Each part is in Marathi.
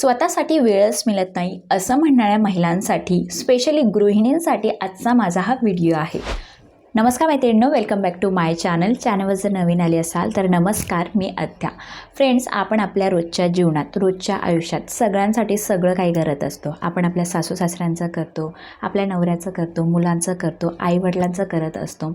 स्वतःसाठी वेळच मिळत नाही असं म्हणणाऱ्या महिलांसाठी स्पेशली गृहिणींसाठी आजचा माझा हा व्हिडिओ आहे. नमस्कार मैत्रिणींनो welcome back to my channel चॅनलवर जर नवीन आली असाल तर नमस्कार मी अध्या फ्रेंड्स आपण आपल्या रोजच्या जीवनात रोजच्या आयुष्यात सगळ्यांसाठी सगळं काही करत असतो. आपण आपल्या सासू सासऱ्यांचं करतो आपल्या नवऱ्याचं करतो मुलांचं करतो आईवडिलांचं करत असतो.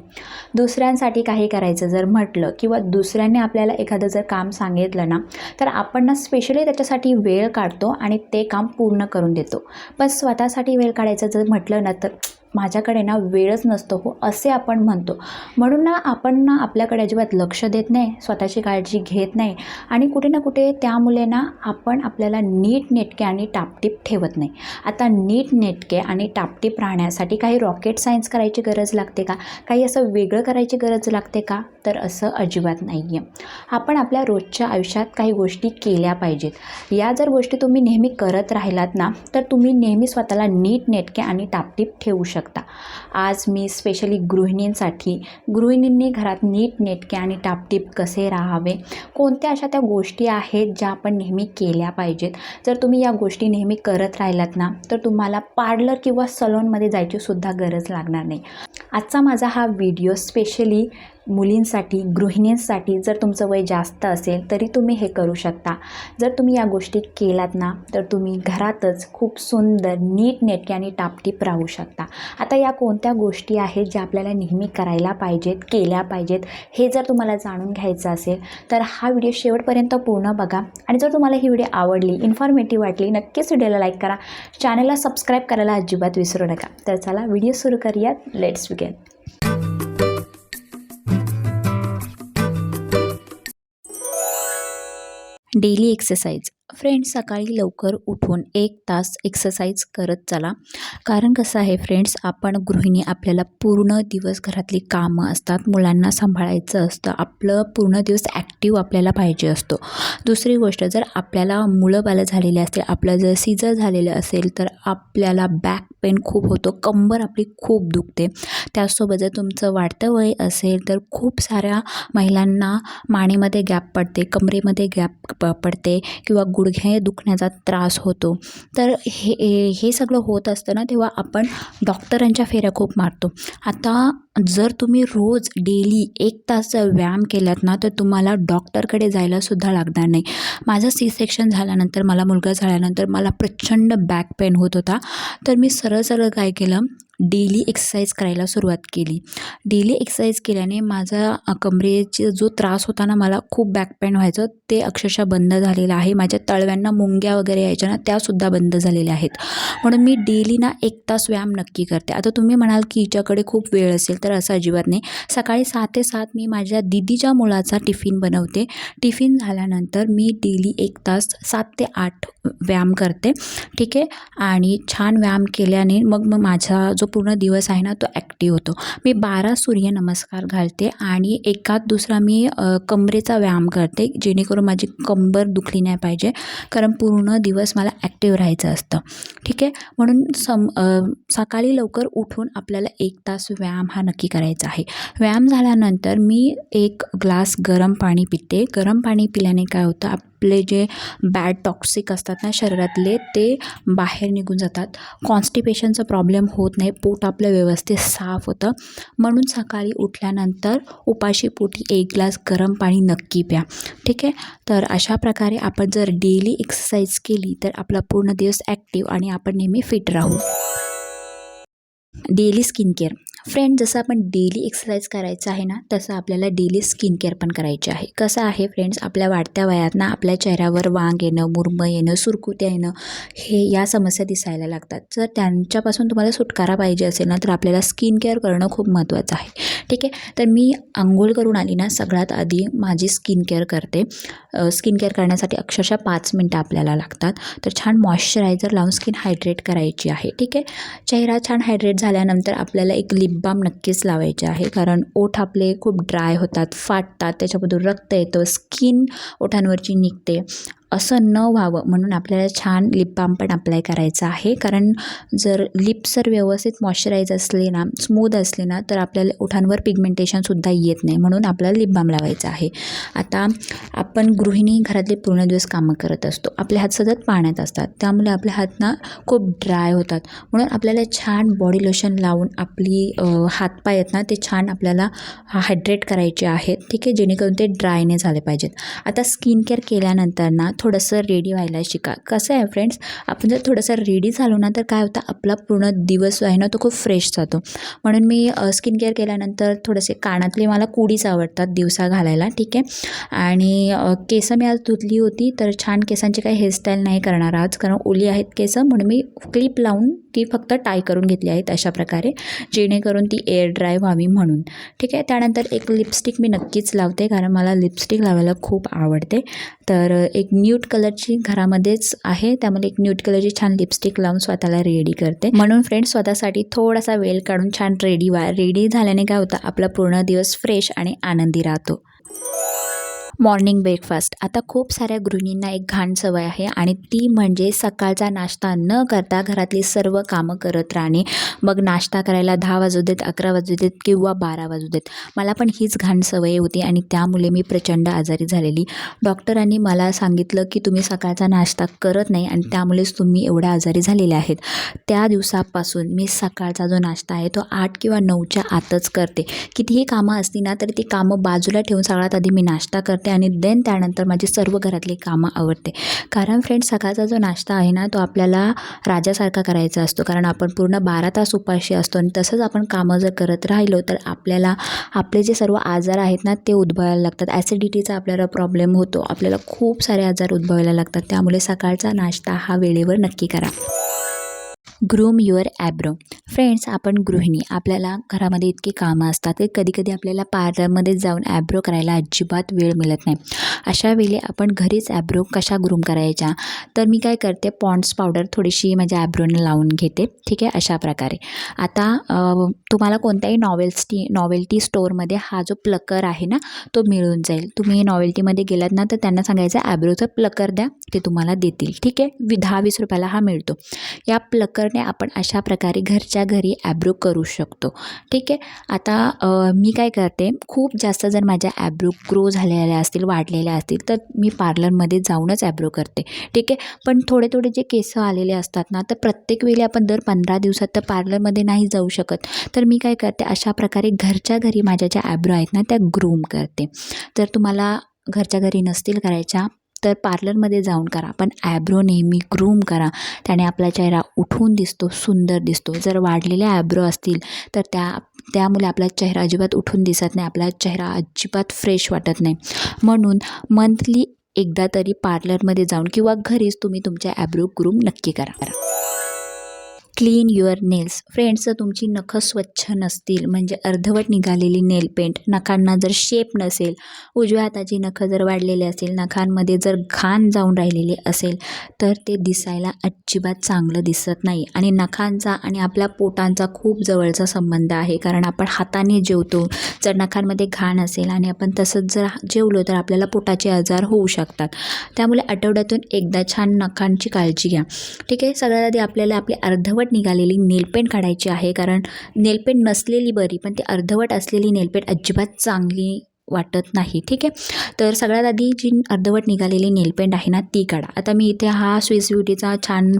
दुसऱ्यांसाठी काही करायचं जर म्हटलं किंवा दुसऱ्यांनी आपल्याला एखादं जर काम सांगितलं ना तर आपण ना स्पेशली त्याच्यासाठी वेळ काढतो आणि ते काम पूर्ण करून देतो. पण स्वतःसाठी वेळ काढायचं जर म्हटलं ना तर माझ्याकडे ना वेळच नसतो हो असे आपण म्हणतो. म्हणून ना आपण ना आपल्याकडे अजिबात लक्ष देत नाही स्वतःची काळजी घेत नाही आणि कुठे ना कुठे त्यामुळे ना आपण आपल्याला नीट नेटके आणि टापटीप ठेवत नाही. आता नीट नेटके आणि टापटीप राहण्यासाठी काही रॉकेट सायन्स करायची गरज लागते का? काही असं वेगळं करायची गरज लागते का? तर असं अजिबात नाही आहे आपण आपल्या रोजच्या आयुष्यात काही गोष्टी केल्या पाहिजेत. या जर गोष्टी तुम्ही नेहमी करत राहिलात ना तर तुम्ही नेहमी स्वतःला नीट नेटके आणि टापटीप ठेवू शकता. आज मी स्पेशली गृहिणींसाठी गृहिणींनी घरात नीट नेटके आणि टापटीप कसे राहावे? कोणत्या अशा त्या गोष्टी आहेत ज्या आपण नेहमी केल्या पाहिजेत? जर तुम्ही या गोष्टी नेहमी करत राहिलात ना तर तुम्हाला पार्लर किंवा सलॉनमध्ये जायची सुद्धा गरज लागणार नाही. आजचा माझा हा व्हिडिओ स्पेशली मुलींसाठी गृहिणींसाठी जर तुमचं वय जास्त असेल तरी तुम्ही हे करू शकता. जर तुम्ही या गोष्टी केलात ना तर तुम्ही घरातच खूप सुंदर नीट नेटके आणि टापटीप राहू शकता. आता या कोणत्या गोष्टी आहेत ज्या आपल्याला नेहमी करायला पाहिजेत केल्या पाहिजेत हे जर तुम्हाला जाणून घ्यायचं असेल तर हा व्हिडिओ शेवटपर्यंत पूर्ण बघा. आणि जर तुम्हाला ही व्हिडिओ आवडली इन्फॉर्मेटिव्ह वाटली नक्कीच व्हिडिओला लाईक करा. चॅनलला सबस्क्राईब करायला अजिबात विसरू नका. तर चला व्हिडिओ सुरू करूयात. Let's begin daily exercise friends सकाळी लवकर उठून एक तास एक्सरसाइज करत चला. कारण कसं आहे फ्रेंड्स आपण गृहिणी आपल्याला पूर्ण दिवस घरातली कामं असतात मुलांना सांभाळायचं असतं आपलं पूर्ण दिवस ॲक्टिव्ह आपल्याला पाहिजे असतो. दुसरी गोष्ट जर आपल्याला मुलं बालं झालेले असतील आपलं जर सीजर झालेलं असेल तर आपल्याला बॅक पेन खूप होतो कंबर आपली खूप दुखते. त्याचसोबत जर तुमचं वाढतं वय असेल तर खूप साऱ्या महिलांना मानेमध्ये गॅप पडते कमरेमध्ये गॅप पडते किंवा गुडघे दुखण्याचा त्रास होतो. तर हे हे सगळं होत असतं ना तेव्हा आपण डॉक्टरांच्या फेऱ्या खूप मारतो. आता जर तुम्ही रोज डेली एक तास व्यायाम केलात ना तर तुम्हाला डॉक्टरकडे जायलासुद्धा लागणार नाही. माझं सी सेक्शन झाल्यानंतर मला मुलगा झाल्यानंतर मला प्रचंड बॅक पेन होत होता. तर मी सरळ सरळ काय केलं डेली एक्सरसाइज करायला सुरुवात केली. डेली एक्सरसाइज केल्याने माझा कमरेचा जो त्रास होता ना मला खूप बॅक पेन व्हायचं. ते अक्षरशः बंद झालेलं आहे. माझ्या तळव्यांना मुंग्या वगैरे यायच्या ना त्यासुद्धा बंद झालेल्या आहेत. म्हणून मी डेली ना एक तास व्यायाम नक्की करते. आता तुम्ही म्हणाल की हिच्याकडे खूप वेळ असेल तर असं अजिबात नाही. सकाळी सहा ते सात मी माझ्या दिदीच्या मुलाचा टिफिन बनवते. टिफिन झाल्यानंतर मी डेली एक तास सात ते आठ व्यायाम करते. ठीक आहे? आणि छान व्यायाम केल्याने मग मग माझा जो पूर्ण दिवस आहे ना तो ॲक्टिव्ह होतो. मी बारा सूर्यनमस्कार घालते आणि एकात दुसरा मी कमरेचा व्यायाम करते जेणेकरून माझी कंबर दुखली नाही पाहिजे कारण पूर्ण दिवस मला ॲक्टिव्ह राहायचं असतं. ठीक आहे? म्हणून सम सकाळी लवकर उठून आपल्याला एक तास व्यायाम हा नक्की करायचा आहे. व्यायाम झाल्यानंतर मी एक ग्लास गरम पाणी पिते. गरम पाणी पिल्याने काय होतं आपले जे बॅड टॉक्सिक असतात ना शरीरातले ते बाहेर निघून जातात. कॉन्स्टिपेशनचा प्रॉब्लेम होत नाही. पोट आपलं व्यवस्थित साफ होतं. म्हणून सकाळी उठल्यानंतर उपाशी पोटी एक ग्लास गरम पाणी नक्की प्या. ठीक आहे? तर अशा प्रकारे आपण जर डेली एक्सरसाइज केली तर आपला पूर्ण दिवस ॲक्टिव्ह आणि आपण नेहमी फिट राहू. डेली स्किन केअर फ्रेंड जसं आपण डेली एक्सरसाइज करायचं आहे ना तसं आपल्याला डेली स्किन केअर पण करायची आहे. कसं आहे फ्रेंड्स आपल्या वाढत्या वयात ना आपल्या चेहऱ्यावर वांग येणं मुरमं येणं सुरकुत्या येणं हे या समस्या दिसायला लागतात. जर त्यांच्यापासून तुम्हाला सुटकारा पाहिजे असेल ना तर आपल्याला स्किन केअर करणं खूप महत्त्वाचं आहे. ठीक आहे? तर मी आंघोळ करून आली ना सगळ्यात आधी माझी स्किन केअर करते. स्किन केअर करण्यासाठी अक्षरशः पाच मिनटं आपल्याला लागतात. तर छान मॉइश्चरायझर लावून स्किन हायड्रेट करायची आहे. ठीक आहे? चेहरा छान हायड्रेट झाल्यानंतर आपल्याला एक लिप बाम नक्कीच लावायचे आहे. कारण ओठ आपले खूप ड्राय होतात फाटतात त्याच्यामधून रक्त येतं स्किन ओठांवरची निघते. असं न व्हावं म्हणून आपल्याला छान लिप बाम पण अप्लाय करायचा आहे. कारण जर लिप्स जर व्यवस्थित मॉइश्चराईज असले ना स्मूथ असले ना तर आपल्याला ओठांवर पिगमेंटेशनसुद्धा येत नाही. म्हणून आपल्याला लिप बाम लावायचा आहे. आता आपण गृहिणी घरातले पूर्ण दिवस कामं करत असतो. आपले हात सतत पाण्यात असतात. त्यामुळे आपले हात ना खूप ड्राय होतात. म्हणून आपल्याला छान बॉडी लोशन लावून आपली हातपाय आहेत ना ते छान आपल्याला हायड्रेट करायचे आहेत. ठीक आहे? जेणेकरून ते ड्राय नाही झाले पाहिजेत. आता स्किन केअर केल्यानंतर ना थोडंसं रेडी व्हायला शिका. कसं आहे फ्रेंड्स आपण जर थोडंसं रेडी झालो ना तर काय होतं आपला पूर्ण दिवस जो आहे ना तो खूप फ्रेश जातो. म्हणून मी स्किन केअर केल्यानंतर थोडेसे कानातले मला कुडीच आवडतात दिवसा घालायला ठीक आहे? आणि केसं मी आज धुतली होती तर छान केसांची काही हेअरस्टाईल नाही करणार आज कारण ओली आहेत केसं म्हणून मी क्लिप लावून ती फक्त टाय करून घेतली आहेत अशा प्रकारे जेणेकरून ती एअर ड्राय व्हावी म्हणून. ठीक आहे? त्यानंतर एक लिपस्टिक मी नक्कीच लावते कारण मला लिपस्टिक लावायला खूप आवडते. तर एक न्यूट कलरची घरामध्येच आहे. त्यामुळे एक न्यूट कलरची छान लिपस्टिक लावून स्वतःला रेडी करते. म्हणून फ्रेंड्स स्वतःसाठी थोडासा वेळ काढून छान रेडी वा रेडी झाल्याने काय होतं आपला पूर्ण दिवस फ्रेश आणि आनंदी राहतो. Morning breakfast. आता खूप साऱ्या गृहिणींना एक घाण सवय आहे आणि ती म्हणजे सकाळचा नाश्ता न करता घरातली सर्व कामं करत राहणे. मग नाश्ता करायला दहा वाजू देत अकरा वाजू देत किंवा बारा वाजू देत. मला पण हीच घाण सवय होती आणि त्यामुळे मी प्रचंड आजारी झालेली. डॉक्टरांनी मला सांगितलं की तुम्ही सकाळचा नाश्ता करत नाही आणि त्यामुळेच तुम्ही एवढ्या आजारी झालेले आहेत. त्या दिवसापासून मी सकाळचा जो नाश्ता आहे तो आठ किंवा नऊच्या आतच करते. कितीही कामं असती ना तरी ती कामं बाजूला ठेवून सगळ्यात आधी मी नाश्ता करते. आणि देन त्यानंतर माझी सर्व घरातली कामं आवडते. कारण फ्रेंड्स सकाळचा जो नाश्ता आहे ना तो आपल्याला राजासारखा करायचा असतो. कारण आपण पूर्ण बारा तास उपाशी असतो आणि तसंच आपण कामं जर करत राहिलो तर आपल्याला आपले जे सर्व आजार आहेत ना ते उद्भवायला लागतात. ॲसिडिटीचा आपल्याला प्रॉब्लेम होतो. आपल्याला खूप सारे आजार उद्भवायला लागतात. त्यामुळे सकाळचा नाश्ता हा वेळेवर नक्की करा. ग्रूम युअर ॲब्रो फ्रेंड्स आपण गृहिणी आपल्याला घरामध्ये इतकी कामं असतात की कधीकधी आपल्याला पार्लरमध्ये जाऊन ॲब्रो करायला अजिबात वेळ मिळत नाही. अशा वेळी आपण घरीच ॲब्रो कशा ग्रूम करायच्या? तर मी काय करते पॉन्ड्स पावडर थोडीशी माझ्या ॲब्रोने लावून घेते ठीक आहे? अशा प्रकारे. आता तुम्हाला कोणत्याही नॉवेल्सटी नॉवेल्टी स्टोअरमध्ये हा जो प्लकर आहे ना तो मिळून जाईल. तुम्ही नॉवेल्टीमध्ये गेलात ना तर त्यांना सांगायचं ॲब्रोचं प्लकर द्या ते तुम्हाला देतील ठीक आहे? वि दहा वीस रुपयाला हा मिळतो. या प्लकर प्लकरने आपण अशा प्रकारे घरच्या घरी ॲब्रो करू शकतो. ठीक आहे? आता मी काय करते खूप जास्त जर माझ्या ॲब्रो ग्रो झालेल्या असतील वाढलेल्या असतील तर मी पार्लरमध्ये जाऊनच ॲब्रो करते. ठीक आहे? पण थोडे थोडे जे केस आलेले असतात ना तर प्रत्येक वेळी आपण दर पंधरा दिवसात तर पार्लरमध्ये नाही जाऊ शकत. तर मी काय करते अशा प्रकारे घरच्या घरी माझ्या ज्या ॲब्रो आहेत ना त्या ग्रूम करते. तर तुम्हाला घरच्या घरी नसतील करायच्या तर पार्लरमध्ये जाऊन करा. पण ॲब्रो नेहमी ग्रूम करा. त्याने आपला चेहरा उठून दिसतो सुंदर दिसतो. जर वाढलेल्या ॲब्रो असतील तर त्या त्यामुळे आपला चेहरा अजिबात उठून दिसत नाही. आपला चेहरा अजिबात फ्रेश वाटत नाही. म्हणून मंथली एकदा तरी पार्लरमध्ये जाऊन किंवा घरीच तुम्ही तुमच्या ॲब्रो ग्रूम नक्की करा. Clean your nails. फ्रेंड्स जर तुमची नखं स्वच्छ नसतील म्हणजे अर्धवट निघालेली नेल पेंट नखांना जर शेप नसेल उजव्या हाताची नखं जर वाढलेली असेल नखांमध्ये जर घाण जाऊन राहिलेली असेल तर ते दिसायला अजिबात चांगलं दिसत नाही. आणि नखांचा आणि आपल्या पोटांचा खूप जवळचा संबंध आहे कारण आपण हाताने जेवतो. जर नखांमध्ये घाण असेल आणि आपण तसंच जर जेवलो तर आपल्याला पोटाचे आजार होऊ शकतात. त्यामुळे आठवड्यातून एकदा छान नखांची काळजी घ्या. ठीक आहे? सगळ्यात आधी आपल्याला आपली अर्धवट निघालेली नेलपेंट काढायची आहे कारण नेलपेंट नसलेली बरी पण ती अर्धवट असलेली नेलपेंट अजिबात चांगली वाटत नाही. ठीक आहे? तर सगळ्यात आधी जी अर्धवट निघालेली नेलपेंट आहे ना ती काढा. आता मी इथे हा स्विस ब्युटीचा छान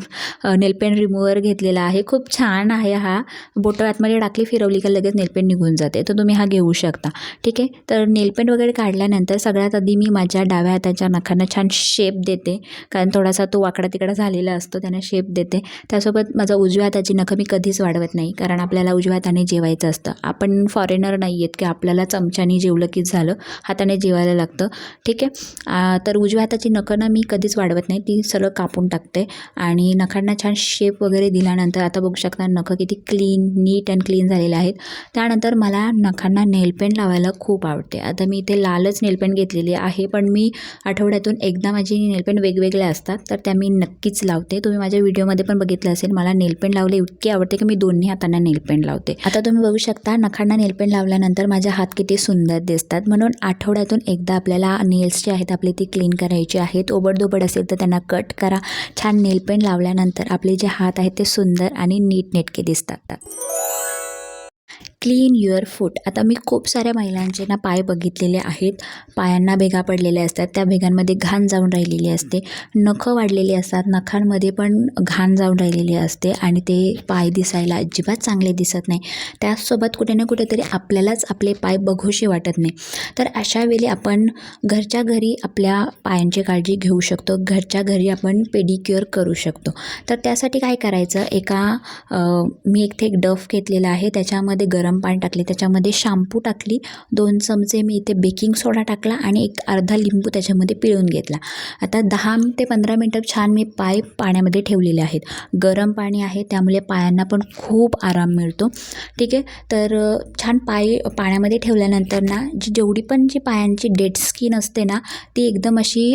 नेलपेंट रिमूव्हर घेतलेला आहे. खूप छान आहे हा. बोटं आतमध्ये टाकली फिरवली का लगेच नेलपेंट निघून जाते. तर तुम्ही हा घेऊ शकता. ठीक आहे? तर नेलपेंट वगैरे काढल्यानंतर सगळ्यात आधी मी माझ्या डाव्या हाताच्या नखांना छान शेप देते. कारण थोडासा तो वाकडा तिकडा झालेला असतो त्यांना शेप देते. त्यासोबत माझा उजव्या हाताची नखं मी कधीच वाढवत नाही. कारण आपल्याला उजव्या हाताने जेवायचं असतं. आपण फॉरेनर नाही आहेत की आपल्याला चमच्याने जेवलं की झालं. हाताने जेवायला लागतं. ठीक आहे? तर उजव्या हाताची नखं ना मी कधीच वाढवत नाही. ती सरळ कापून टाकते. आणि नखांना छान शेप वगैरे दिल्यानंतर आता बघू शकता नखं किती क्लीन नीट अँड क्लीन झालेले आहेत. त्यानंतर मला नखांना नेलपेंट लावायला खूप आवडते. आता मी इथे लालच नेलपेंट घेतलेली आहे पण मी आठवड्यातून एकदा माझी नेलपेंट वेगवेगळ्या असतात तर त्या मी नक्कीच लावते. तुम्ही माझ्या व्हिडिओमध्ये पण बघितलं असेल मला नेलपेंट लावले इतके आवडते की मी दोन्ही हातांना नेलपेंट लावते. आता तुम्ही बघू शकता नखांना नेलपेंट लावल्यानंतर माझे हात किती सुंदर दिसतात. असतात म्हणून आठवड्यातून एकदा आपल्याला नेल्स जे आहेत आपले ते क्लीन करायचे आहेत. ओबडधोबड असेल तर त्यांना कट करा. छान नेलपेंट लावल्यानंतर आपले जे हात आहेत ते सुंदर आणि नीटनेटके दिसतात. Clean your foot. आता मी खूप साऱ्या महिलांचे ना पाय बघितलेले आहेत. पायांना भेगा पडलेल्या असतात. त्या भेगांमध्ये घाण जाऊन राहिलेली असते. नखं वाढलेली असतात. नखांमध्ये पण घाण जाऊन राहिलेली असते आणि ते पाय दिसायला अजिबात चांगले दिसत नाही. त्याचसोबत कुठे ना कुठेतरी आपल्यालाच आपले पाय बघूशी वाटत नाही. तर अशा वेळी आपण घरच्या घरी आपल्या पायांची काळजी घेऊ शकतो. घरच्या घरी आपण पेडिक्युअर करू शकतो. तर त्यासाठी काय करायचं? एका मी मी ते एक डफ घेतलेला आहे. त्याच्यामध्ये गरम पाणी टाकले. त्याच्यामध्ये शाम्पू टाकली दोन चमचे मी इथे बेकिंग सोडा टाकला आणि एक अर्धा लिंबू त्याच्यामध्ये पिळून घेतला. आता दहा ते पंधरा मिनटं छान मी पाय पाण्यामध्ये ठेवलेले आहेत. गरम पाणी आहे त्यामुळे पायांना पण खूप आराम मिळतो. ठीक आहे? तर छान पाय पाण्यामध्ये ठेवल्यानंतर ना जी जेवढी पण जी पायांची डेड स्किन असते ना ती एकदम अशी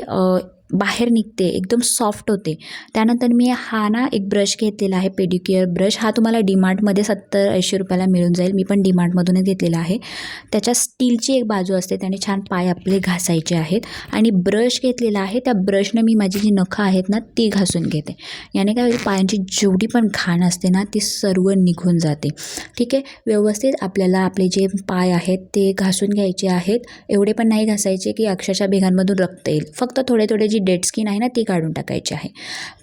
बाहेर निघते एकदम सॉफ्ट होते. त्यानंतर मी हा ना एक ब्रश घेतलेला आहे पेडिक्युअर ब्रश हा तुम्हाला डीमार्टमध्ये सत्तर ऐंशी रुपयाला मिळून जाईल. मी पण डीमार्टमधूनच घेतलेला आहे. त्याच्या स्टीलची एक बाजू असते त्याने छान पाय आपले घासायचे आहेत. आणि ब्रश घेतलेला आहे त्या ब्रशनं मी माझी जी नखं आहेत ना ती घासून घेते. याने काय होईल पायांची जेवढी पण घाण असते ना ती सर्व निघून जाते. ठीक आहे? व्यवस्थित आपल्याला आपले जे पाय आहेत ते घासून घ्यायचे आहेत. एवढे पण नाही घासायचे की अक्षरशः भेगांमधून रक्त येईल. फक्त थोडे थोडे जी डेड स्किन आहे ना ती काढून टाकायची आहे.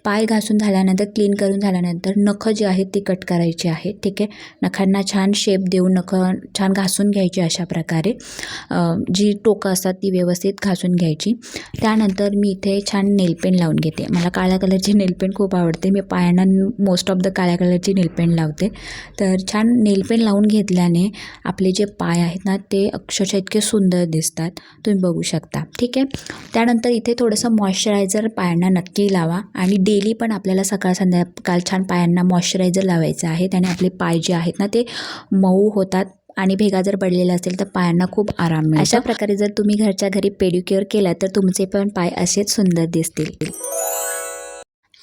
पाय घासून झाल्यानंतर क्लीन करून झाल्यानंतर नखं जी आहेत ती कट करायची आहे ठीक आहे? नखांना छान शेप देऊन नखं छान घासून घ्यायची अशा प्रकारे. जी टोकं असतात ती व्यवस्थित घासून घ्यायची. त्यानंतर मी इथे छान नेलपेन लावून घेते. मला काळ्या कलरची नेलपेन खूप आवडते. मी पायांना मोस्ट ऑफ द काळ्या कलरची नेलपेन लावते. तर छान नेलपेन लावून घेतल्याने आपले जे पाय आहेत ना ते अक्षरशः इतके सुंदर दिसतात. तुम्ही बघू शकता. ठीक आहे? त्यानंतर इथे थोडंसं मॉइश्चरायझर पायांना नक्की लावा. आणि डेली पण आपल्याला सकाळ संध्याकाळ छान पायांना मॉइश्चरायझर लावायचं आहे. त्याने आपले पाय जे आहेत ना ते मऊ होतात आणि भेगा जर पडलेला असेल तर पायांना खूप आराम मिळतो. अशा प्रकारे जर तुम्ही घरच्या घरी पेडिक्युअर केला तर तुमचे पण पाय असेच सुंदर दिसतील.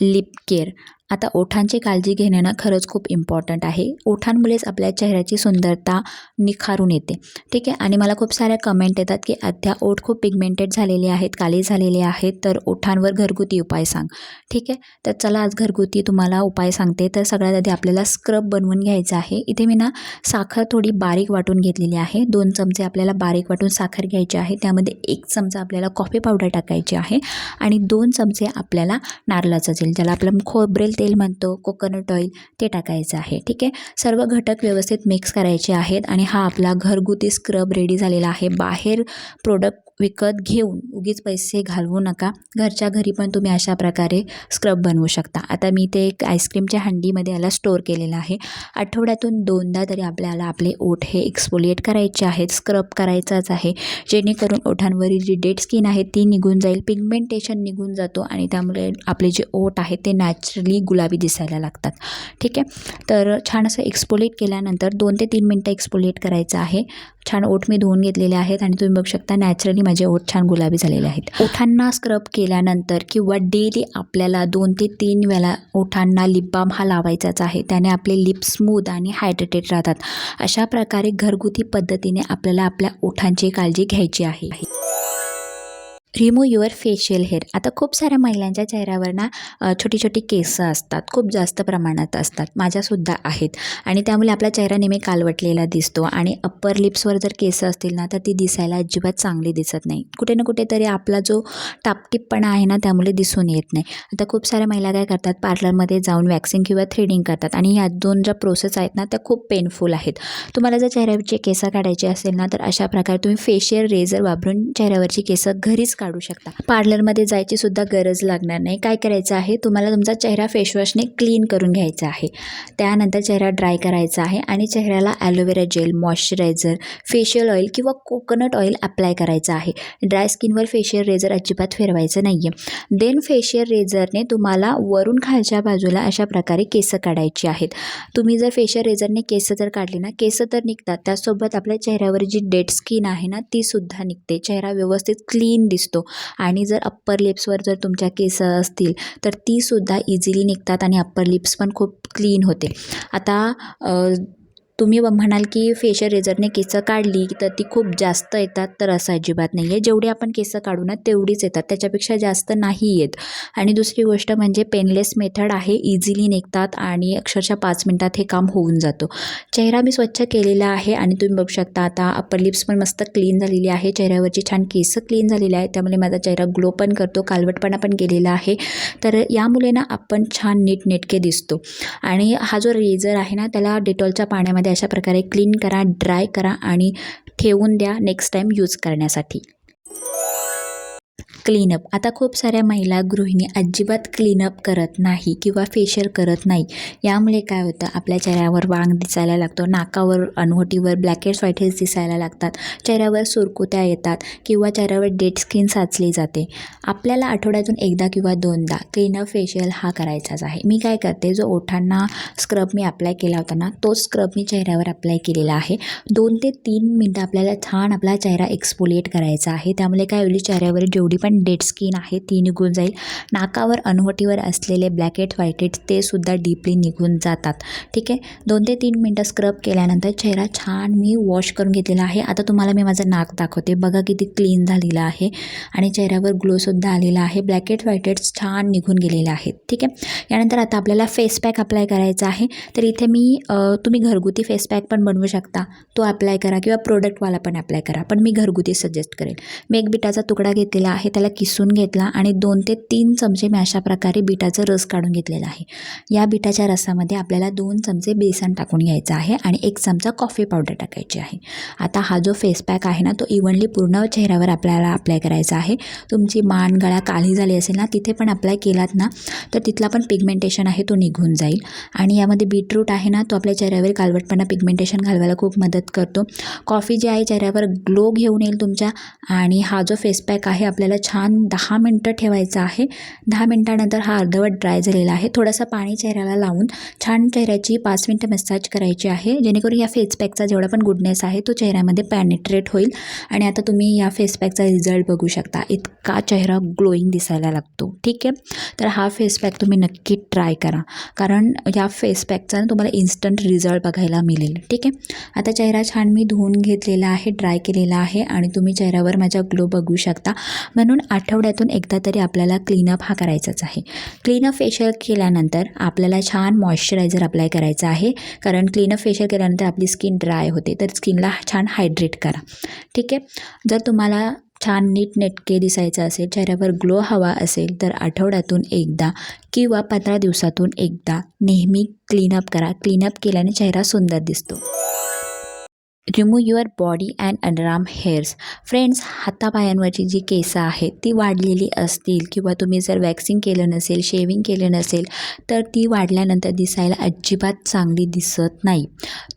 लिप केअर आता ओठांची काळजी घेणं ना खरंच खूप इम्पॉर्टंट आहे. ओठांमुळेच आपल्या चेहऱ्याची सुंदरता निखारून येते. ठीक आहे? आणि मला खूप साऱ्या कमेंट येतात की अध्या ओठ खूप पिगमेंटेड झालेले आहेत काळे झालेले आहेत तर ओठांवर घरगुती उपाय सांग. ठीक आहे? तर चला आज घरगुती तुम्हाला उपाय सांगते. तर सगळ्यात आधी आपल्याला स्क्रब बनवून घ्यायचं आहे. इथे मी ना साखर थोडी बारीक वाटून घेतलेली आहे. दोन चमचे आपल्याला बारीक वाटून साखर घ्यायची आहे. त्यामध्ये एक चमचा आपल्याला कॉफी पावडर टाकायची आहे. आणि दोन चमचे आपल्याला नारळाचं तेल ज्याला आपलं खोबरेल तेल म्हणतो कोकोनट ऑइल ते टाकायचं आहे ठीक आहे? सर्व घटक व्यवस्थित मिक्स करायचे आहेत आणि हा आपला घरगुती स्क्रब रेडी झालेला आहे. बाहेर प्रोडक्ट विकत घेऊन उगीच पैसे घालवू नका. घरच्या घरी पण तुम्ही अशा प्रकारे स्क्रब बनवू शकता. आता मी ते एक आईस्क्रीमच्या हंडीमध्ये याला स्टोअर केलेलं आहे. आठवड्यातून दोनदा तरी आपल्याला आपले ओठ हे एक्सपोलिएट करायचे आहेत स्क्रब करायचाच आहे. जेणेकरून ओठांवरील जी डेड स्किन आहे ती निघून जाईल पिगमेंटेशन निघून जातो आणि त्यामुळे आपले जे ओठ आहेत ते नॅचरली गुलाबी दिसायला लागतात. ठीक आहे? तर छान असं एक्सपोलेट केल्यानंतर दोन ते तीन मिनटं एक्सपोलेट करायचं आहे. छान ओठ मी धुवून घेतलेले आहेत आणि तुम्ही बघू शकता नॅचरली माझे ओठ छान गुलाबी झालेले आहेत. ओठांना स्क्रब केल्यानंतर किंवा डेली आपल्याला दोन ते तीन वेळा ओठांना लिप बाम हा लावायचाच आहे. त्याने आपले लिप स्मूथ आणि हायड्रेटेड राहतात. अशा प्रकारे घरगुती पद्धतीने आपल्याला आपल्या ओठांची काळजी घ्यायची आहे. रिमूव्ह युअर फेशियल हेअर आता खूप साऱ्या महिलांच्या चेहऱ्यावर ना छोटी छोटी केसं असतात. खूप जास्त प्रमाणात असतात. माझ्यासुद्धा आहेत. आणि त्यामुळे आपला चेहरा नेहमी कालवटलेला दिसतो. आणि अप्पर लिप्सवर जर केसं असतील ना तर ती दिसायला अजिबात चांगली दिसत नाही. कुठे ना कुठेतरी आपला जो टापटीपणा आहे ना त्यामुळे दिसून येत नाही. आता खूप साऱ्या महिला काय करतात? पार्लरमध्ये जाऊन वॅक्सिंग किंवा थ्रेडिंग करतात. आणि ह्या दोन ज्या प्रोसेस आहेत ना त्या खूप पेनफुल आहेत. तुम्हाला जर चेहऱ्यावरचे केसं काढायचे असेल ना तर अशा प्रकारे तुम्ही फेशियल रेझर वापरून चेहऱ्यावरची केसं घरीच काढू शकता. पार्लरमध्ये जायची सुद्धा गरज लागणार नाही. काय करायचं आहे? तुम्हाला तुमचा चेहरा फेसवॉशने क्लीन करून घ्यायचा आहे. त्यानंतर चेहरा ड्राय करायचा आहे आणि चेहऱ्याला aloe vera gel moisturiser facial oil किंवा कोकोनट ऑइल अप्लाय करायचं आहे. ड्राय स्किनवर फेशियल रेझर अजिबात फिरवायचं नाही आहे देन फेशियल रेझरने तुम्हाला वरून खालच्या बाजूला अशा प्रकारे केस काढायची आहेत. तुम्ही जर फेशियल रेझरने केस जर काढली ना केस तर निघतात. त्यासोबत आपल्या चेहऱ्यावर जी डेड स्किन आहे ना ती सुद्धा निघते. चेहरा व्यवस्थित क्लीन दिसतो. आणि जर अप्पर लिप्सवर जर तुमच्या केस असतील तर तीसुद्धा इझिली निघतात आणि अप्पर लिप्स पण खूप क्लीन होते. आता तुम्ही म्हणाल की फेशियल रेझरने केसं काढली तर ती खूप जास्त येतात. तर असं अजिबात नाही आहे जेवढी आपण केसं काढू ना तेवढीच येतात. त्याच्यापेक्षा जास्त नाही येत. आणि दुसरी गोष्ट म्हणजे पेनलेस मेथड आहे. इझिली निघतात आणि अक्षरशः पाच मिनटात हे काम होऊन जातो. चेहरा मी स्वच्छ केलेला आहे आणि तुम्ही बघू शकता आता अप्पर लिप्स पण मस्त क्लीन झालेली आहे. चेहऱ्यावरची छान केसं क्लीन झालेली आहे. त्यामुळे माझा चेहरा ग्लो पण करतो कालवटपणा पण गेलेला आहे. तर यामुळे ना आपण छान नीटनेटके दिसतो. आणि हा जो रेझर आहे ना त्याला डेटॉलच्या पाण्यामध्ये अशा प्रकारे क्लीन करा ड्राय करा आणि ठेवून द्या नेक्स्ट टाईम यूज करण्यासाठी. क्लीनअप आता खूप साऱ्या महिला गृहिणी अजिबात क्लीनअप करत नाही किंवा फेशियल करत नाही. यामुळे काय होतं? आपल्या चेहऱ्यावर वांग दिसायला लागतो. नाकावर अनवटीवर ब्लॅकेट्स व्हाईटेस दिसायला लागतात. चेहऱ्यावर सुरकुत्या येतात किंवा चेहऱ्यावर डेड स्किन साचली जाते. आपल्याला आठवड्यातून एकदा किंवा दोनदा क्लीनअप फेशियल हा करायचाच आहे. मी काय करते? जो ओठांना स्क्रब मी अप्लाय केला होता ना तोच स्क्रब मी चेहऱ्यावर अप्लाय केलेला आहे. दोन ते तीन मिनटं आपल्याला छान आपला चेहरा एक्सपोलिएट करायचा आहे. त्यामुळे काय होईल? चेहऱ्यावर जेव जेवढी पण डेड स्किन आहे ती निघून जाईल. नाकावर अनवटीवर असलेले ब्लॅकेट व्हाईटेड ते सुद्धा डीपली निघून जातात. ठीक आहे? दोन ते तीन मिनटं स्क्रब केल्यानंतर चेहरा छान मी वॉश करून घेतलेला आहे. आता तुम्हाला मी माझं नाक दाखवते. बघा किती क्लीन झालेलं आहे आणि चेहऱ्यावर ग्लोसुद्धा आलेला आहे. ब्लॅकेट व्हाईटेड्स छान निघून गेलेले आहेत. ठीक आहे? यानंतर आता आपल्याला फेस पॅक अप्लाय करायचा आहे. तर इथे मी तुम्ही घरगुती फेस पॅक पण बनवू शकता. तो अप्लाय करा किंवा प्रोडक्टवाला पण अप्लाय करा. पण मी घरगुती सजेस्ट करेल. मी एक बिटाचा तुकडा घेतलेला आहे त्याला किसून घेतला आणि दोन ते तीन चमचे मी अशा प्रकारे बिटाचा रस काढून घेतलेला आहे. या बिटाच्या रसामध्ये आपल्याला दोन चमचे बेसन टाकून घ्यायचं आहे आणि एक चमचा कॉफी पावडर टाकायची आहे. आता हा जो फेस पॅक आहे ना तो इव्हनली पूर्ण चेहऱ्यावर आपल्याला अप्लाय करायचा आहे. तुमची मान गळा काळी झाली असेल ना तिथे पण अप्लाय केलात ना तर तिथला पण पिगमेंटेशन आहे तो निघून जाईल. आणि यामध्ये बीटरूट आहे ना तो आपल्या चेहऱ्यावर कालवटपणा पिगमेंटेशन घालवायला खूप मदत करतो. कॉफी जी आहे चेहऱ्यावर ग्लो घेऊन येईल तुमच्या. आणि हा जो फेस पॅक आहे आपल्या आपल्याला छान दहा मिनटं ठेवायचा आहे. दहा मिनटानंतर हा अर्धवट ड्राय झालेला आहे. थोडंसं पाणी चेहऱ्याला लावून छान चेहऱ्याची पाच मिनटं मसाज करायची आहे. जेणेकरून या फेस पॅकचा जेवढा पण गुडनेस आहे तो चेहऱ्यामध्ये पॅनिट्रेट होईल. आणि आता तुम्ही या फेस पॅकचा रिझल्ट बघू शकता. इतका चेहरा ग्लोईंग दिसायला लागतो. ठीक आहे? तर हा फेस पॅक तुम्ही नक्की ट्राय करा. कारण या फेस पॅकचा तुम्हाला इन्स्टंट रिझल्ट बघायला मिळेल. ठीक आहे? आता चेहरा छान मी धुवून घेतलेला आहे ड्राय केलेला आहे. आणि तुम्ही चेहऱ्यावर माझा ग्लो बघू शकता. म्हणून आठवड्यातून एकदा तरी आपल्याला क्लीनअप हा करायचाच आहे. क्लीनअप फेशियल केल्यानंतर आपल्याला छान मॉइश्चरायझर अप्लाय करायचं आहे. कारण क्लीनअप फेशियल केल्यानंतर आपली स्किन ड्राय होते. तर स्किनला छान हायड्रेट करा. ठीक आहे? जर तुम्हाला छान नीटनेटके दिसायचं असेल चेहऱ्यावर ग्लो हवा असेल तर आठवड्यातून एकदा किंवा पंधरा दिवसातून एकदा नेहमी क्लीनअप करा. क्लीनअप केल्याने चेहरा सुंदर दिसतो. Remove your body and underarm hairs friends हातापायांवरची जी केसं आहेत ती वाढलेली असतील किंवा तुम्ही जर वॅक्सिंग केलं नसेल शेविंग केलं नसेल तर ती वाढल्यानंतर दिसायला अजिबात चांगली दिसत नाही.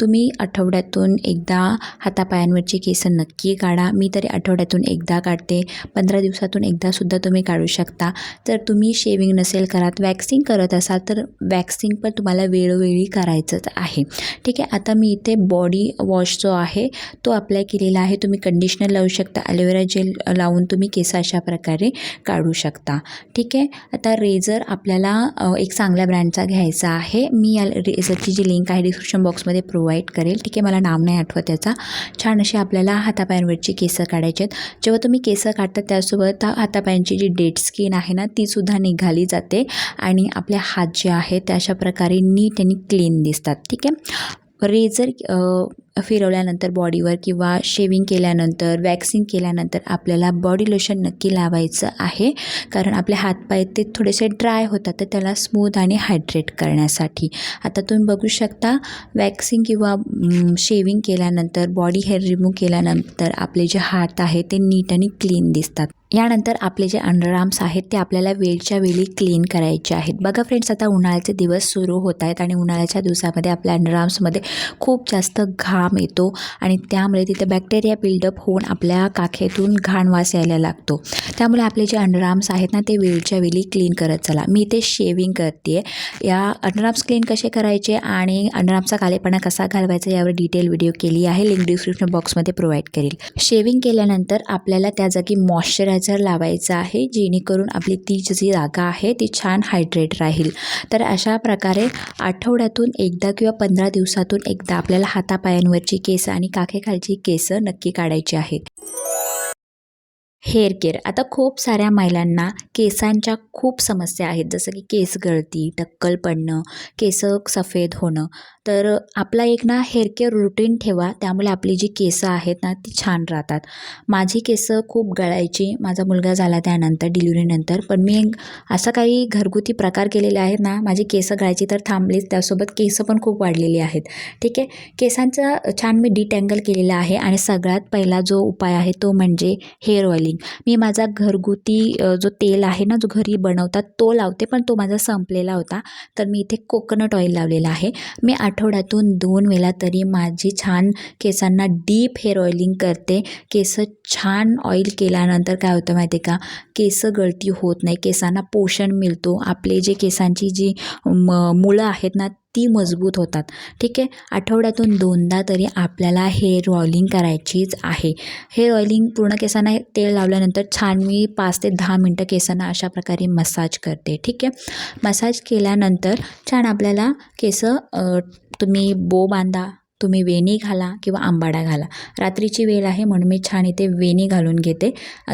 तुम्ही आठवड्यातून एकदा हातापायांवरची केसं नक्की काढा. मी तरी आठवड्यातून एकदा काढते. पंधरा दिवसातून एकदासुद्धा तुम्ही काढू शकता. तर तुम्ही शेविंग नसेल करत वॅक्सिंग करत असाल तर वॅक्सिंग पण तुम्हाला वेळोवेळी करायचंच आहे. ठीक आहे आता मी इथे बॉडी वॉश जो आहे तो अप्लाय केलेला आहे. तुम्ही कंडिशनर लावू शकता ॲलोवेरा जेल लावून तुम्ही केस अशा प्रकारे काढू शकता. ठीक आहे? आता रेझर आपल्याला एक चांगल्या ब्रँडचा घ्यायचा आहे. मी या रेझरची जी लिंक आहे डिस्क्रिप्शन बॉक्समध्ये प्रोव्हाइड करेल. ठीक आहे? मला नाव नाही आठवत त्याचा. छान अशी आपल्याला हातापायांवरची केसं काढायची आहेत. जेव्हा तुम्ही केसं काढता त्यासोबत हातापायांची जी डेड स्किन आहे ना तीसुद्धा निघाली जाते. आणि आपले हात जे आहेत ते अशा प्रकारे नीट आणि क्लीन दिसतात. ठीक आहे? रेझर फिरवल्यानंतर बॉडीवर किंवा शेविंग केल्यानंतर वॅक्सिंग केल्यानंतर आपल्याला बॉडी लोशन नक्की लावायचं आहे. कारण आपले हातपाय ते थोडेसे ड्राय होतात तर त्याला स्मूथ आणि हायड्रेट करण्यासाठी. आता तुम्ही बघू शकता वॅक्सिंग किंवा शेविंग केल्यानंतर बॉडी हेअर रिमूव्ह केल्यानंतर आपले जे हात आहे ते नीट आणि क्लीन दिसतात. यानंतर आपले जे अंडरआर्म्स आहेत ते आपल्याला वेळच्या वेळी क्लीन करायचे आहेत. बघा फ्रेंड्स आता उन्हाळ्याचे दिवस सुरू होत आहेत आणि उन्हाळ्याच्या दिवसामध्ये आपल्या अंडरआर्म्समध्ये खूप जास्त घाम येतो आणि त्यामुळे तिथे बॅक्टेरिया बिल्डअप होऊन आपल्या काखेतून घाण वास यायला लागतो. त्यामुळे आपले जे अंडरआर्म्स आहेत ना ते वेळच्या वेळी क्लीन करत चला. मी इथे शेविंग करते या अंडरआर्म्स क्लीन कसे करायचे आणि अंडरआर्मचा कालेपणा कसा घालवायचा यावर डिटेल व्हिडिओ केली आहे. लिंक डिस्क्रिप्शन बॉक्समध्ये प्रोव्हाइड करेल. शेविंग केल्यानंतर आपल्याला त्या जागी मॉइश्चरायझर मॉइश्चरायझर लावायचं आहे जेणेकरून आपली ती जी जागा आहे ती छान हायड्रेट राहील. तर अशा प्रकारे आठवड्यातून एकदा किंवा पंधरा दिवसातून एकदा आपल्याला हातापायांवरची केसं आणि काखेखालची केसं नक्की काढायची आहेत. Hair care. आता खूप साऱ्या महिलांना केसांच्या खूप समस्या आहेत जसं की केस गळती टक्कल पडणं केस सफेद होणं. तर आपला एक ना हेअर केअर रुटीन ठेवा त्यामुळे आपली जी केसं आहेत ना ती छान राहतात. माझी केसं खूप गळायची माझा मुलगा झाला त्यानंतर डिलिव्हरीनंतर पण मी असा काही घरगुती प्रकार केलेले आहेत ना माझी केसं गळायची तर थांबलीच त्यासोबत केसं पण खूप वाढलेली आहेत. ठीक आहे? केसांचं छान मी डिटँगल केलेलं आहे आणि सगळ्यात पहिला जो उपाय आहे तो म्हणजे हेअर ऑइलिंग मी माझा घरगुती जो तेल आहे ना जो घरी बनवतात तो लावते पण तो माझा संपलेला होता. तर मी इथे कोकोनट ऑइल लावलेला आहे. मी आठवड्यातून दोन वेळा तरी माझी छान केसांना डीप हेअर ऑइलिंग करते. केस छान ऑइल केल्यानंतर काय होतं माहिती आहे का? केस गळती होत नाही. केसांना पोषण मिळतो. आपले जे केसांची जी म मुळं आहेत ना ती मजबूत होतात. ठीक आहे? आठवड्यातून दोनदा तरी आपल्याला हेअर ऑइलिंग करायचीच आहे. हेअर ऑइलिंग पूर्ण केसांना तेल लावल्यानंतर छान मी पाच ते दहा मिनटं केसांना अशा प्रकारे मसाज करते. ठीक आहे? मसाज केल्यानंतर छान आपल्याला केस तुम्ही बो बांधा तुम्ही वेणी घाला किंवा आंबाडा घाला. रात्रीची वेळ आहे म्हणून मी छान इथे वेणी घालून घेते.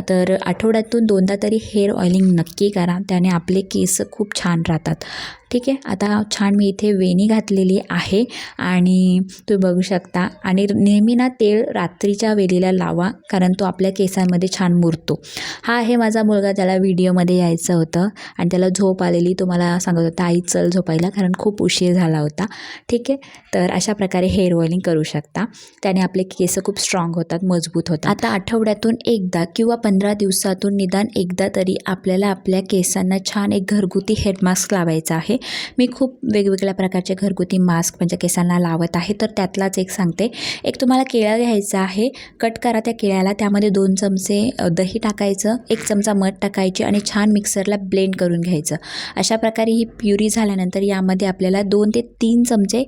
तर आठवड्यातून दोनदा तरी हेअर ऑइलिंग नक्की करा. त्याने आपले केस खूप छान राहतात. ठीक आहे? आता छान मी इथे वेणी घातलेली आहे आणि तुम्ही बघू शकता. आणि नेहमी ना तेल रात्रीच्या वेलीला लावा कारण तो आपल्या केसांमध्ये छान मुरतो. हा आहे माझा मुलगा त्याला व्हिडिओमध्ये यायचं होतं आणि त्याला झोप आलेली. तो मला सांगत होता आई चल झोपायला कारण खूप उशीर झाला होता. ठीक आहे? तर अशा प्रकारे हेअर ऑइलिंग करू शकता. त्याने आपले केस खूप स्ट्रॉंग होतात मजबूत होतात. आता आठवड्यातून एकदा किंवा पंधरा दिवसातून निदान एकदा तरी आपल्याला आपल्या केसांना छान एक घरगुती हेअर मास्क लावायचा आहे. मी खूप वेगवेगळ्या प्रकारचे घरगुती मास्क म्हणजे केसांना लावत आहे. तर त्यातलाच एक सांगते. एक तुम्हाला केळं घ्यायचं आहे. कट करा त्या केळ्याला. त्यामध्ये दोन चमचे दही टाकायचं एक चमचा मध टाकायची आणि छान मिक्सरला ब्लेंड करून घ्यायचं. अशा प्रकारे ही प्युरी झाल्यानंतर यामध्ये आपल्याला दोन ते तीन चमचे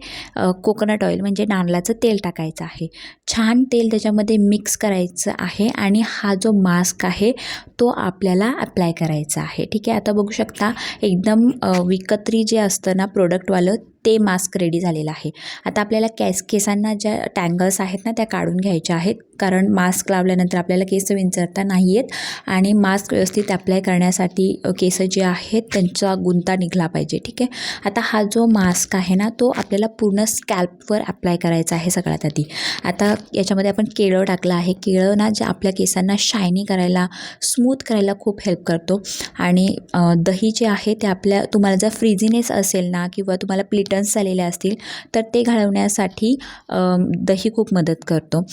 कोकोनट ऑइल म्हणजे नारळाचं तेल टाकायचं आहे. छान तेल त्याच्यामध्ये मिक्स करायचं आहे आणि हा जो मास्क आहे तो आपल्याला अप्लाय करायचा आहे. ठीक आहे? आता बघू शकता एकदम विकत्री जे असतं ना प्रोडक्टवालं ते मास्क रेडी झालेलं आहे. आता आपल्याला केस केसांना ज्या टँगल्स आहेत ना त्या काढून घ्यायच्या आहेत. कारण मास्क लावल्यानंतर आपल्याला केस विंचरता नाही आहेत आणि मास्क व्यवस्थित अप्लाय करण्यासाठी केस जे आहेत त्यांचा गुंता निघला पाहिजे. ठीक आहे? आता हा जो मास्क आहे ना तो आपल्याला पूर्ण स्कॅल्पवर अप्लाय करायचा आहे सगळ्यात आधी. आता याच्यामध्ये आपण केळं टाकलं आहे. केळं ना जे आपल्या केसांना शायनी करायला स्मूथ करायला खूप हेल्प करतो. आणि दही जे आहे ते आपल्या तुम्हाला जर फ्रिझीनेस असेल ना किंवा तुम्हाला रिटर्न्स झालेले असतील तर ते घालवण्यासाठी दही खूप मदत करतो.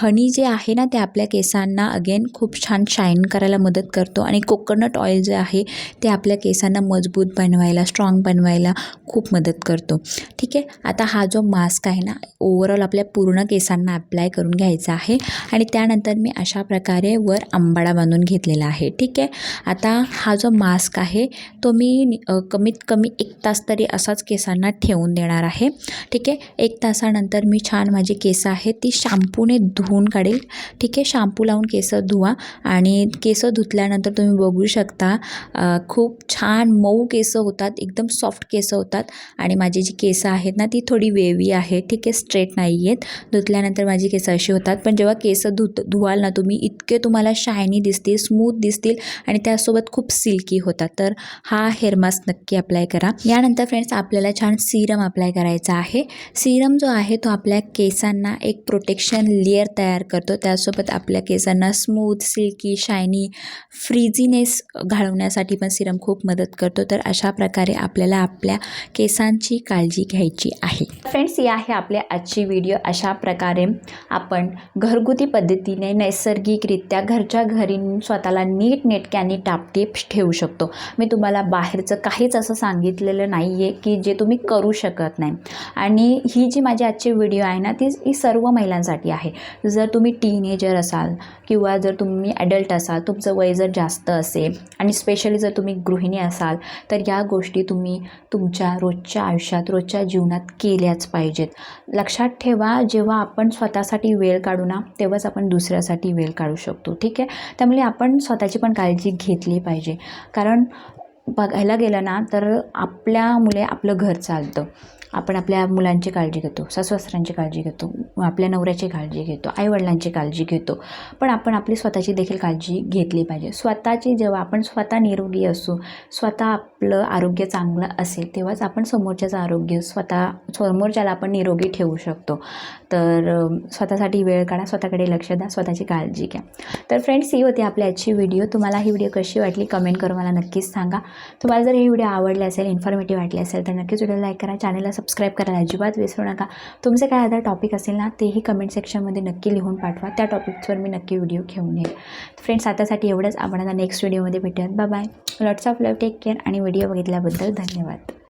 हनी जे आहे ना ते आपल्या केसांना अगेन खूप छान शाईन करायला मदत करतो आणि कोकोनट ऑइल जे आहे ते आपल्या केसांना मजबूत बनवायला स्ट्रॉंग बनवायला खूप मदत करतो. ठीक आहे? आता हा जो मास्क आहे ना ओवरऑल आपल्या पूर्ण केसांना अप्लाय करून घ्यायचा आहे आणि त्यानंतर मी अशा प्रकारे वर आंबाडा बांधून घेतलेला आहे. ठीक आहे? आता हा जो मास्क आहे तो मी कमीत कमी एक तास तरी असाच केसांना ठेवून देणार आहे. ठीक आहे? एक तासानंतर मी छान माझी केसं आहेत ती शॅम्पूने धुवून काढेल. ठीक आहे? शॅम्पू लावून केसं धुवा आणि केसं धुतल्यानंतर तुम्ही बघू शकता खूप छान मऊ केसं होतात एकदम सॉफ्ट केसं होतात आणि माझी जी केसं आहेत ना ती थोडी वेवी आहे. ठीक आहे? स्ट्रेट नाही आहेत धुतल्यानंतर माझी केसं अशी होतात. पण जेव्हा केसं धुत धुवाल ना तुम्ही इतके तुम्हाला शायनी दिसतील स्मूथ दिसतील आणि त्यासोबत खूप सिल्की होतात. तर हा हेअर मास्क नक्की अप्लाय करा. यानंतर फ्रेंड्स आपल्याला छान सिरम अप्लाय करायचा आहे. सीरम जो आहे तो आपल्या केसांना एक प्रोटेक्शन लेअर तयार करतो. त्यासोबत आपल्या केसांना स्मूथ सिल्की शायनी फ्रीजीनेस घालवण्यासाठी पण सिरम खूप मदत करतो. तर अशा प्रकारे आपल्याला आपल्या केसांची काळजी घ्यायची आहे. फ्रेंड्स ही आहे आपल्या आजची व्हिडिओ अशा प्रकारे आपण घरगुती पद्धतीने नैसर्गिकरित्या घरच्या घरी स्वतःला नीट नेटक्याने टापटीप ठेवू शकतो. मी तुम्हाला बाहेरचं काहीच असं सांगितलेलं नाही आहे की जे तुम्ही करू शकत नाही. आणि ही जी माझी आजची व्हिडिओ आहे ना ती ही सर्व महिलांसाठी आहे. जर तुम्ही टीनेजर असाल किंवा जर तुम्ही ॲडल्ट असाल तुमचं वय जर जास्त असेल आणि स्पेशली जर तुम्ही गृहिणी असाल तर या गोष्टी तुम्ही तुमच्या रोजच्या आयुष्यात रोजच्या जीवनात केल्याच पाहिजेत. लक्षात ठेवा जेव्हा आपण स्वतःसाठी वेळ काढू ना तेव्हाच आपण दुसऱ्यासाठी वेळ काढू शकतो. ठीक आहे? त्यामुळे आपण स्वतःची पण काळजी घेतली पाहिजे. कारण बघायला गेलं ना तर आपल्यामुळे आपलं घर चालतं. आपण आपल्या मुलांची काळजी घेतो सासूसासऱ्यांची काळजी घेतो आपल्या नवऱ्याची काळजी घेतो आईवडिलांची काळजी घेतो. पण आपण आपली स्वतःची देखील काळजी घेतली पाहिजे. स्वतःची जेव्हा आपण स्वतः निरोगी असू स्वतः आपलं आरोग्य चांगलं असेल तेव्हाच आपण समोरच्याचं आरोग्य स्वतः समोरच्याला आपण निरोगी ठेवू शकतो. तर स्वतःसाठी वेळ काढा स्वतःकडे लक्ष द्या स्वतःची काळजी घ्या. तर फ्रेंड्स ही होती आपली आजची व्हिडिओ तुम्हाला ही व्हिडिओ कशी वाटली कमेंट करून मला नक्कीच सांगा. तुम्हाला जर ही व्हिडिओ आवडली असेल इन्फॉर्मेटिव्ह वाटली असेल तर नक्कीच व्हिडिओ लाईक करा. चॅनलला सबस्क्राईब करायला अजिबात विसरू नका. तुमचे काय अदर टॉपिक असेल ना तेही कमेंट सेक्शनमध्ये नक्की लिहून पाठवा. त्या टॉपिक्सवर मी नक्की व्हिडिओ घेऊन येईल. फ्रेंड्स आतासाठी एवढंच. आपण आता नेक्स्ट व्हिडिओमध्ये भेटूयात. Bye lots of love take care आणि व्हिडिओ बघितल्याबद्दल धन्यवाद.